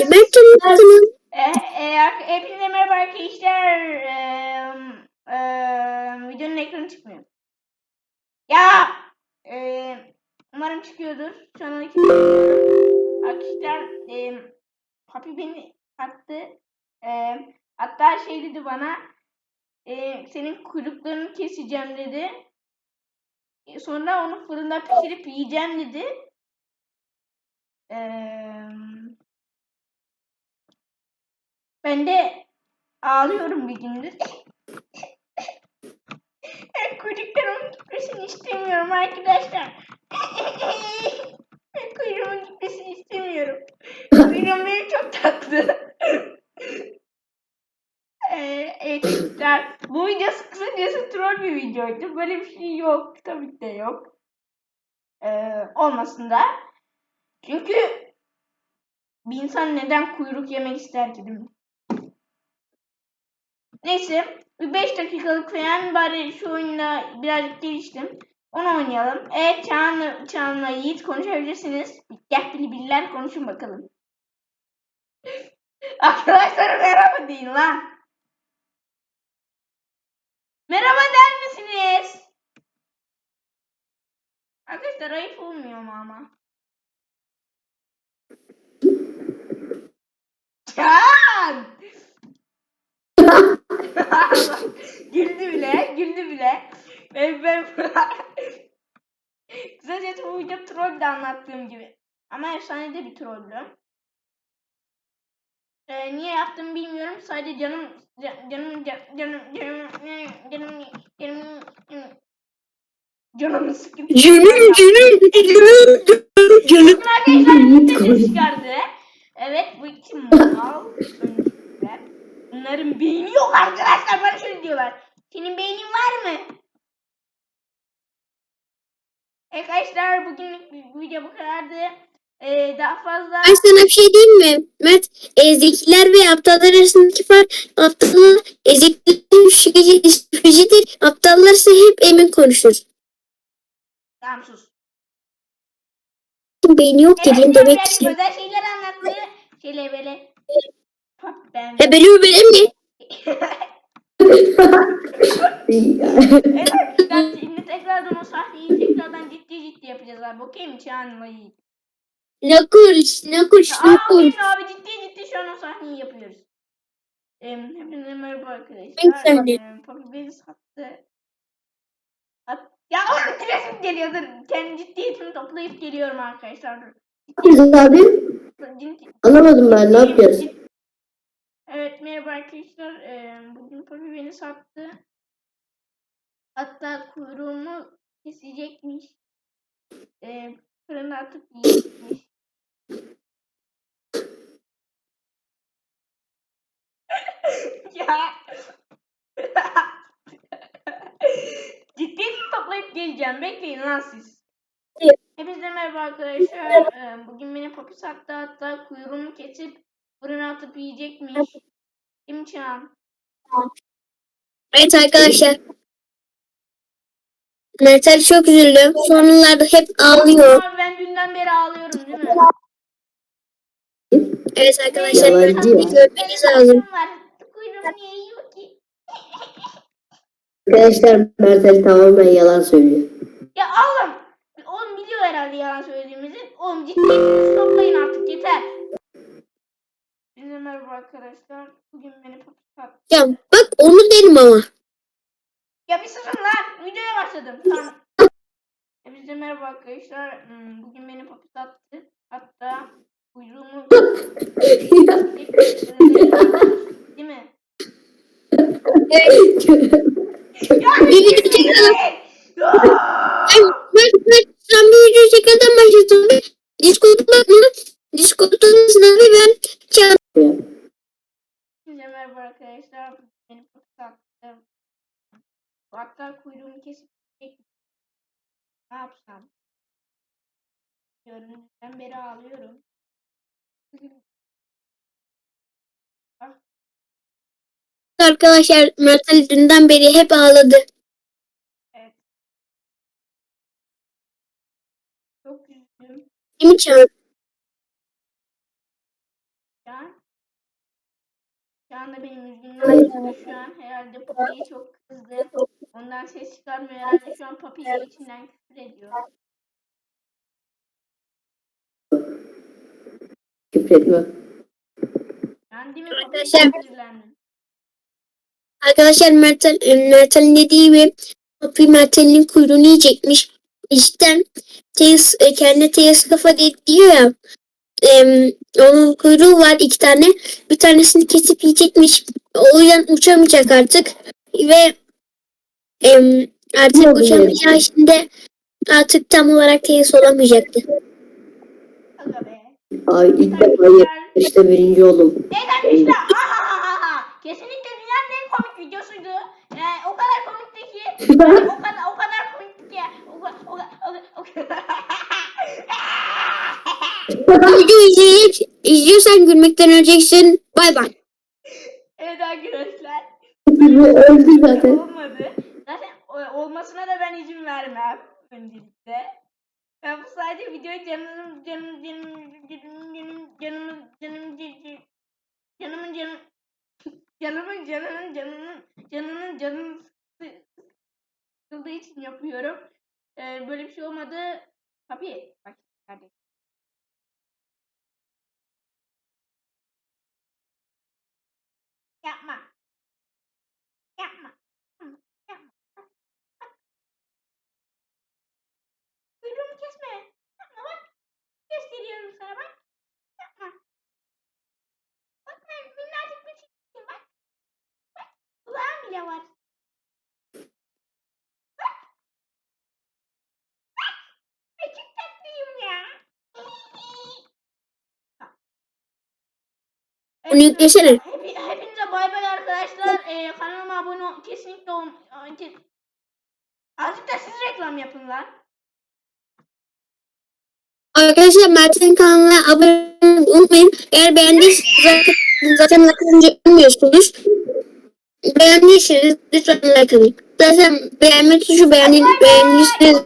Mert ne yaptın? e, e, hepinize merhaba arkadaşlar. E, e, videonun ekranı çıkmıyor. Ya e, umarım çıkıyordur. İki Arkadaşlar e, Papi beni attı. E, hatta şey dedi bana e, senin kuyruklarını keseceğim dedi. E, sonra onu fırında pişirip yiyeceğim dedi. Eee ben de ağlıyorum bir gündür. Ben kuyruklarımın gitmesini istemiyorum arkadaşlar. Kuyruğumun gitmesini istemiyorum. Kuyruğum benim çok tatlı. Ee, evet arkadaşlar. Bu video kısacası troll bir videoydu. Böyle bir şey yok. Tabii ki de yok. Ee, olmasın da. Çünkü bir insan neden kuyruk yemek ister ki değil mi? Neyse. Bir 5 dakikalık falan bari şu oyunda birazcık geliştim. Onu oynayalım. Evet Çağan'la, Çağan'la Yiğit konuşabilirsiniz. Gel biller konuşun bakalım. Arkadaşlar merhaba deyin lan. Merhaba der misiniz? Arkadaşlar ayıp olmuyor mu ama? Can! güldü bile, güldü bile. Ben, ben... Kısacası bu video troll de anlattığım gibi. Ama efsane de bir trollü. Ee, niye yaptım bilmiyorum. Sadece canım ca- canım ca- canım canım canım canım canım canım canım sıkıntı. Canım canım canım canım Arkadaşlar bir ses çıkardı. Evet bu iki mal. Bunların beyni yok arkadaşlar. Bana şöyle diyorlar. Senin beynin var mı? Arkadaşlar bugünlük bu video bu kadardı. Ee, daha fazla Ben sana bir şey diyeyim mi? Mert, e, zekiler ve aptallar arasındaki fark aptallar, e, zekiler şüpheci, şüphecidir. Aptallar ise hep emin konuşur. tamam sus. Beyni yok dediğin Evet, demek ki. özel şeyler anlattı. Şeyler böyle. Ben. He böyle böyle mi? evet arkadaşlar şimdi tekrardan o sahneyi tekrardan ciddi ciddi yapacağız abi. Okey mi Çağan'la Yiğit? Ne kuş, ne kuş, Aa, ne okey kuş. mi abi ciddi ciddi şu an o sahneyi yapıyoruz. Ee, hepinize merhaba arkadaşlar. Hangi sahne? Ee, Papi beni sattı. At ya oğlum gülesim geliyor dur. Kendi ciddiyetimi toplayıp geliyorum arkadaşlar. Dur. yapacağız abi? Ciddi- Anlamadım ben ne yapacağız? Arkadaşlar. Ee, bugün Papi beni sattı. Hatta kuyruğumu kesecekmiş. Ee, fırına atıp yiyecekmiş. ya. Ciddiyetimi toplayıp geleceğim. Bekleyin lan siz. Hepinize merhaba arkadaşlar. Bugün beni papi sattı. Hatta kuyruğumu kesip fırına atıp yiyecekmiş. İmkan. Evet arkadaşlar. Mert Ali çok üzüldü. Sonralarda hep ağlıyor. Abi ben dünden beri ağlıyorum değil mi? Evet arkadaşlar Yalancı ya. görmeniz lazım. Var. Kuyruğum niye yiyor ki? Arkadaşlar Mert Ali tamamen yalan söylüyor. Ya oğlum. Oğlum biliyor herhalde yalan söylediğimizi. Oğlum ciddiyetinizi toplayın artık yeter. Merhaba arkadaşlar. Bugün beni papi sattı. Ya bak onu derim ama. Ya bir susun lan. Videoya başladım. Tamam. Hepinize merhaba arkadaşlar. Hmm, Bugün beni papi sattı. Hatta kuyruğumu değil mi? Bir video çekelim. Ya! Ay, Mert sen bir video çekelim başlasın. Ne yapsam? Görünümden beri ağlıyorum. Arkadaşlar Mert Ali dünden beri hep ağladı. Evet. Çok üzüldüm. Değil mi Çağan? Şu an. Şu anda benim bozuldu şu an. Herhalde Papi'ye çok kızdı. Ondan ses çıkarmıyor herhalde. Şu an Papi'ye içinden küfür ediyor. Değil mi? Arkadaşlar-. Arkadaşlar Mertel, e, Mertel'in dediği gibi Papi Mertel'in kuyruğunu yiyecekmiş. İşte Tails, e, kendine Tails kafa diyor ya. em, onun kuyruğu var iki tane. Bir tanesini kesip yiyecekmiş. O yüzden uçamayacak artık. Ve em, artık uçamayacağı için de artık tam olarak Tails olamayacaktı. Aga be. Ay ilk defa yarışta birinci oldum. Arkadaşlar. ahahaha. Kesinlikle dünyanın en komik videosuydu. Yani o kadar komikti ki. o kadar o kadar komikti ki. O kadar o kadar o kadar. Video izleyip izliyorsan gülmekten öleceksin. Bay bay. evet arkadaşlar. Öldü zaten. Olmadı. Zaten olmasına da ben izin vermem öncelikle. Ben bu sadece videoyu canım canım canım canım canım canım canım canım canımın canım canımın canımın canımın canımın canım sıkıldığı için yapıyorum. Ee, böyle bir şey olmadı. Tabii. Bak kardeşim. Yapma. Yapma. Yapma. Yapma. Kuyruğumu kesme. Yapma bak. Gösteriyorum sana bak. Yapma. Bak ben minnacık bir çiftiyim bak. Bak. Kulağım bile var. Bak. Bak. Ay çok tatlıyım ya. Yüklesene. Hepi- Hepinize bay bay arkadaşlar. Ee, kanalıma abone ol. Kesinlikle ol. Azıcık da siz reklam yapın lan. Arkadaşlar Mert'in kanalına abone olmayı unutmayın. Eğer beğendiyseniz zaten, zaten like atınca. Beğendiyseniz lütfen like atın. Zaten beğenme tuşu beğendi, beğendiyseniz